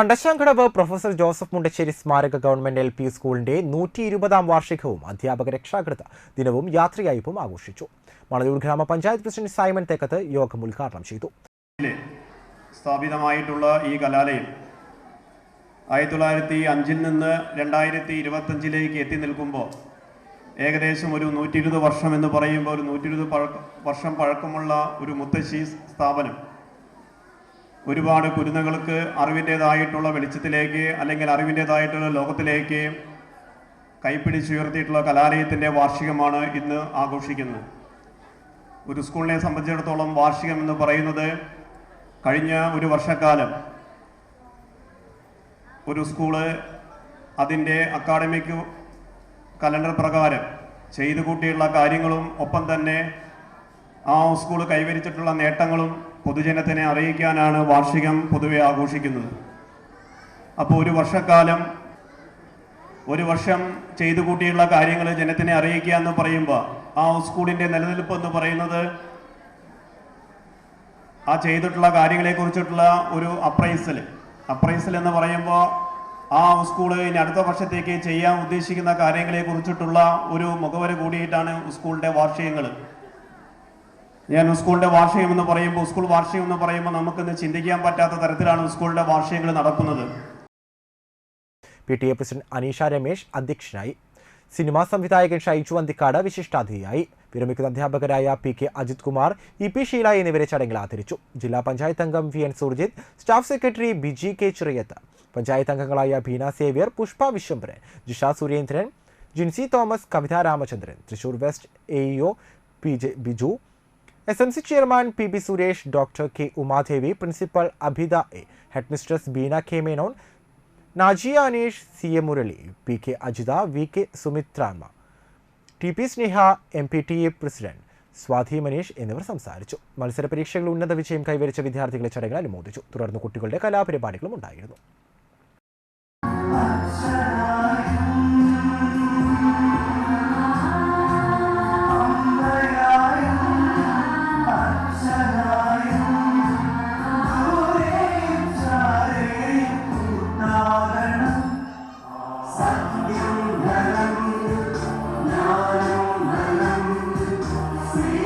Kandassankadavu professor Joseph Mundassery സ്മാരക government L P സ്കൂളിന്റെ നൂറ്റി ഇരുപതാം വാർഷികവും അധ്യാപക രക്ഷാകൃത ദിനവും യാത്രയയപ്പും ആഘോഷിച്ചു. മണലൂർ ഗ്രാമപഞ്ചായത്ത് പ്രസിഡന്റ് സൈമൻ തേക്കത്ത് യോഗം ഉദ്ഘാടനം ചെയ്തു. സ്ഥാപിതമായിട്ടുള്ള ഈ കലാലയം ആയിരത്തി തൊള്ളായിരത്തി അഞ്ചിൽ നിന്ന് രണ്ടായിരത്തി ഇരുപത്തഞ്ചിലേക്ക് എത്തി നിൽക്കുമ്പോൾ ഏകദേശം ഒരു നൂറ്റി ഇരുപത് വർഷം എന്ന് പറയുമ്പോൾ ഒരു നൂറ്റി ഇരുപത് വർഷം പഴക്കമുള്ള ഒരു മുത്തശ്ശി സ്ഥാപനം ഒരുപാട് കുരുന്നുകൾക്ക് അറിവിന്റെതായിട്ടുള്ള വെളിച്ചത്തിലേക്ക് അല്ലെങ്കിൽ അറിവിന്റെതായിട്ടുള്ള ലോകത്തിലേക്ക് കൈപ്പിടിച്ചുയർത്തിയിട്ടുള്ള കലാലയത്തിന്റെ വാർഷികമാണ് ഇന്ന് ആഘോഷിക്കുന്നത്. ഒരു സ്കൂളിനെ സംബന്ധിച്ചിടത്തോളം വാർഷികം എന്ന് പറയുന്നത് കഴിഞ്ഞ ഒരു വർഷക്കാലം ഒരു സ്കൂൾ അതിന്റെ അക്കാഡമിക് കലണ്ടർ പ്രകാരം ചെയ്തു കൂട്ടിയുള്ള കാര്യങ്ങളും ഒപ്പം തന്നെ ആ സ്കൂൾ കൈവരിച്ചിട്ടുള്ള നേട്ടങ്ങളും പൊതുജനത്തിനെ അറിയിക്കാനാണ് വാർഷികം പൊതുവെ ആഘോഷിക്കുന്നത്. അപ്പോൾ ഒരു വർഷക്കാലം ഒരു വർഷം ചെയ്തു കൂട്ടിയുള്ള കാര്യങ്ങൾ ജനത്തിനെ അറിയിക്കുക എന്ന് പറയുമ്പോൾ ആ സ്കൂളിന്റെ നിലനിൽപ്പ് എന്ന് പറയുന്നത് ആ ചെയ്തിട്ടുള്ള കാര്യങ്ങളെ കുറിച്ചിട്ടുള്ള ഒരു അപ്രൈസൽ. അപ്രൈസൽ എന്ന് പറയുമ്പോൾ ആ സ്കൂൾ ഇനി അടുത്ത വർഷത്തേക്ക് ചെയ്യാൻ ഉദ്ദേശിക്കുന്ന കാര്യങ്ങളെ കുറിച്ചിട്ടുള്ള ഒരു മുഖവര കൂടിയിട്ടാണ് സ്കൂളിന്റെ വാർഷികങ്ങൾ ഞാൻ സ്കൂളിന്റെ വാർഷികം എന്ന് പറയുമ്പോൾ സ്കൂൾ വാർഷികം എന്ന് പറയുമ്പോൾ നമുക്കിന്ന് ചിന്തിക്കാൻ പറ്റാത്ത തരത്തിലാണ് സ്കൂളിന്റെ വാർഷികങ്ങൾ നടക്കുന്നത്. P T A president Aneesha Ramesh അധ്യക്ഷനായി. സിനിമാ സംവിധായകൻ ഷൈജു അന്തിക്കാട് വിശിഷ്ടാതിഥിയായി. വിരമിക്കുന്ന അധ്യാപകരായ P K Ajith Kumar E P Sheela എന്നിവരെ ചടങ്ങിൽ ആദരിച്ചു. ജില്ലാ പഞ്ചായത്ത് അംഗം V N Surjith staff secretary Biji K Chiriyath panchayat അംഗങ്ങളായ Beena Xavier Pushpa Viswambharan Jisha Surendran Jincy Thomas Kavitha Ramachandran Thrissur west A EO P J Biju S M C chairman P B Suresh doctor K Umadevi principal Abhitha A headmistress Beena K Menon Najiya Aneesh C A Murali P K Ajitha V K Sumithrama T P Sneha M P T A president Swathi Maneesh എന്നിവർ സംസാരിച്ചു. മത്സര പരീക്ഷകളിൽ ഉന്നത വിജയം കൈവരിച്ച വിദ്യാർത്ഥികളെ ചടങ്ങിൽ അനുമോദിച്ചു. തുടർന്ന് കുട്ടികളുടെ കലാപരിപാടികളും ഉണ്ടായിരുന്നു.